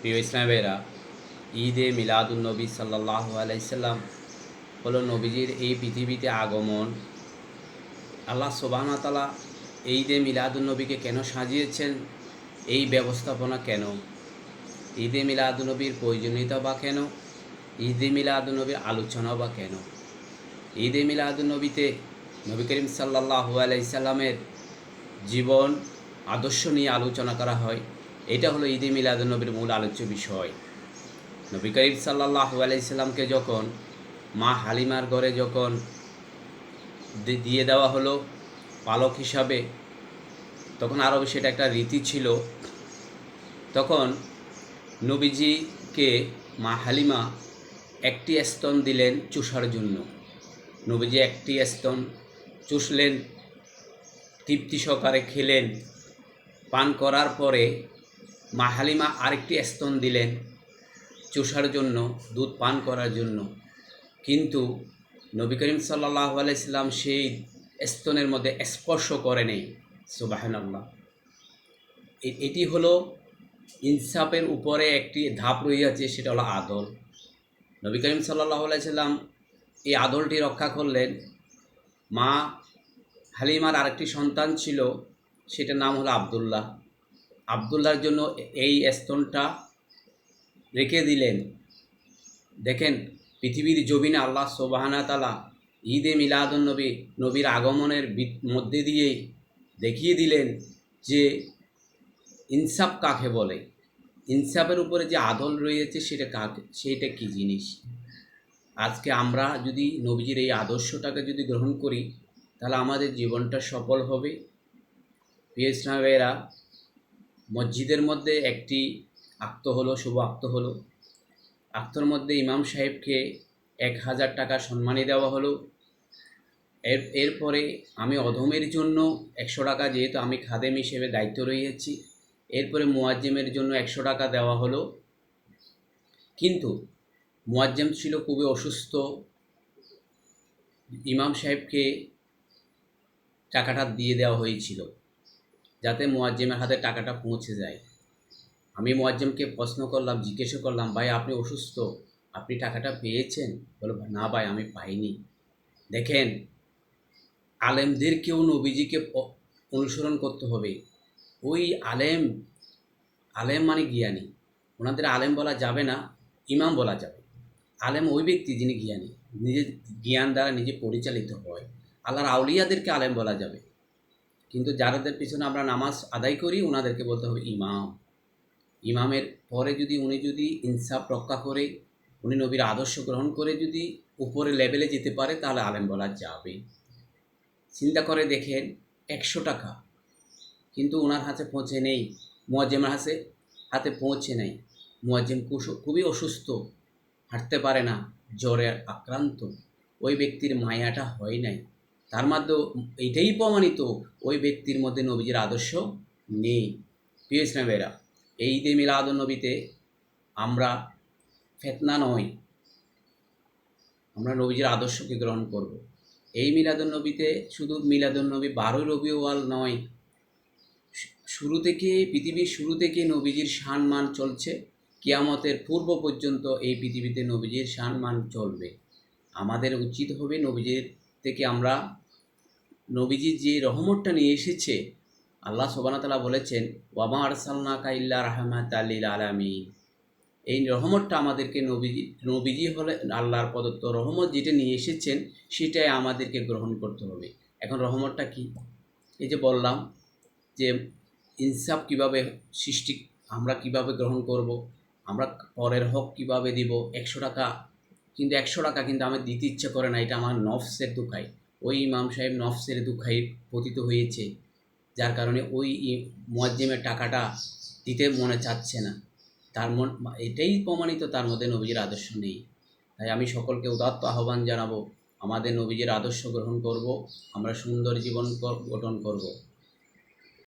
প্রিয় ইসলামেরা, ঈদে মিলাদুলনবী সাল্লাহ আলাইসাল্লাম হলো নবীজির এই পৃথিবীতে আগমন। আল্লাহ সোবাহতালা ঈদে মিলাদুলনবীকে কেন সাজিয়েছেন? এই ব্যবস্থাপনা কেন? ঈদে মিলাদুলনবীর প্রয়োজনীয়তা বা কেন? ঈদে মিলাদুলনবীর আলোচনা বা কেন? ঈদে মিলাদুলনবীতে নবী করিম সাল্লাহ আলাইসাল্লামের জীবন, আদর্শ নিয়ে আলোচনা করা হয়। এটা হলো ঈদে মিলাদুলনবীর মূল আলোচ্য বিষয়। নবী করিম সাল্লাহ আলাইসাল্লামকে যখন মা হালিমার ঘরে যখন দিয়ে দেওয়া হলো পালক হিসাবে, তখন আরও সেটা একটা রীতি ছিল। তখন নবীজিকে মা হালিমা একটি স্তন দিলেন চুষার জন্য। নবীজি একটি স্তন চুষলেন, তৃপ্তি সহকারে খেলেন। পান করার পরে মা হালিমা আরেকটি স্তন দিলেন চুষার জন্য, দুধ পান করার জন্য। কিন্তু নবী করিম সাল্লাহ আলাইসাল্লাম সেই স্তনের মধ্যে স্পর্শ করে নেই। সুবাহান আল্লাহ এ- এটি হলো ইনসাফের উপরে একটি ধাপ রইয়াছে, সেটা হলো আদল। নবী করিম সাল্লাহ আলাইসাল্লাম এই আদলটি রক্ষা করলেন। মা হালিমার আরেকটি সন্তান ছিল, সেটার নাম হলো আবদুল্লাহ। আবদুল্লাহর জন্য এই স্তনটা রেখে দিলেন। দেখেন, পৃথিবীর জমিনে আল্লাহ সোবাহানা তালা ঈদে মিলাদুন নবী, নবীর আগমনের মধ্যে দিয়েই দেখিয়ে দিলেন যে ইনসাফ কাকে বলে? ইনসাফের উপরে যে আদল রয়েছে সেটা কাকে সেইটা কী জিনিস? আজকে আমরা যদি নবীজির এই আদর্শটাকে যদি গ্রহণ করি, তাহলে আমাদের জীবনটা সফল হবে। প্রিয় ইসলামেরা মসজিদের মধ্যে একটি আক্ত হলো, শুভ আক্ত হলো। আক্তর মধ্যে ইমাম সাহেবকে এক হাজার টাকা সম্মানী দেওয়া হলো। এর, এরপরে আমি অধমের জন্য একশো টাকা, যেহেতু আমি খাদেম হিসেবে দায়িত্ব রয়েছি, এরপরে মুয়াজ্জেমের জন্য একশো টাকা দেওয়া হলো। কিন্তু মুয়াজ্জেম ছিল খুবই অসুস্থ। ইমাম সাহেবকে টাকাটা দিয়ে দেওয়া হয়েছিল। যাতে মুয়াজ্জেমের হাতে টাকাটা পৌঁছে যায়। আমি মুয়াজ্জেমকে প্রশ্ন করলাম, জিজ্ঞেস করলাম, ভাই, আপনি অসুস্থ? আপনি টাকাটা পেয়েছেন? বলো, না ভাই, আমি পাইনি। দেখেন আলেমদেরকেও নবীজিকে অনুসরণ করতে হবে। ওই আলেম আলেম মানে জ্ঞানী। ওনাদের আলেম বলা যাবে না, ইমাম বলা যাবে। আলেম ওই ব্যক্তি যিনি জ্ঞানী। নিজের জ্ঞান দ্বারা নিজে পরিচালিত হয়। আল্লাহর আউলিয়াদেরকে আলেম বলা যাবে। কিন্তু যাদের পিছনে আমরা নামাজ আদায় করি ওনাদেরকে বলতে হবে ইমাম। ইমামের পরে যদি উনি যদি ইনসাফ রক্ষা করে, উনি নবীর আদর্শ গ্রহণ করে যদি উপরে লেভেলে যেতে পারে, তাহলে আলেম বলা যাবে। চিন্তা করে দেখেন, একশো টাকা। কিন্তু ওনার হাতে পৌঁছে নেই। মুয়াজ্জেমের হাতে হাতে পৌঁছে নেই। মুয়াজ্জেম খুবই অসুস্থ। হাঁটতে পারে না। জ্বরে আক্রান্ত। ওই ব্যক্তির মায়াটা হয় নাই। তার মধ্যে এইটাই প্রমাণিত ওই ব্যক্তির মধ্যে নবীজির আদর্শ নেই। প্রিয় ইসলামেরা এই ঈদে মিলাদ নবীতে আমরা ফেতনা নয়, আমরা নবীজির আদর্শকে গ্রহণ করব। এই মিলাদুন্নবীতে শুধু মিলাদুন্নবী বারোই রবিওয়াল নয় শুরু থেকে, পৃথিবীর শুরু থেকে নবীজির সম্মান চলছে। কিয়ামতের পূর্ব পর্যন্ত এই পৃথিবীতে নবীজির সম্মান চলবে। আমাদের উচিত হবে নবীজির থেকে আমরা নবীজি যে রহমতটা নিয়ে এসেছে, আল্লাহ সোবানতালা বলেছেন, ওয়ামা আরসালনা কাইল্লা রহমাত আল্লিল আলামিন। এই রহমতটা আমাদেরকে নবীজি নবীজি হলে আল্লাহর প্রদত্ত রহমত যেটা নিয়ে এসেছেন, সেটাই আমাদেরকে গ্রহণ করতে হবে। এখন রহমতটা কি? এই যে বললাম যে ইনসাফ কীভাবে সৃষ্টি, আমরা কীভাবে গ্রহণ করব, আমরা পরের হক কীভাবে দিব, একশো টাকা, কিন্তু একশো টাকা কিন্তু আমার দিতে ইচ্ছে করে না, এটা আমার নফসের দুঃখাই ওই ইমাম সাহেব নফসের দুঃখাই পতিত হয়েছে। যার কারণে ওই মোয়াজ্জেমের টাকাটা দিতে মনে চাচ্ছে না। তার মন এটাই প্রমাণিত তার মধ্যে নবীজির আদর্শ নেই। তাই আমি সকলকে উদাত্ত আহ্বান জানাব, আমাদের নবীজির আদর্শ গ্রহণ করব, আমরা সুন্দর জীবন গঠন করব।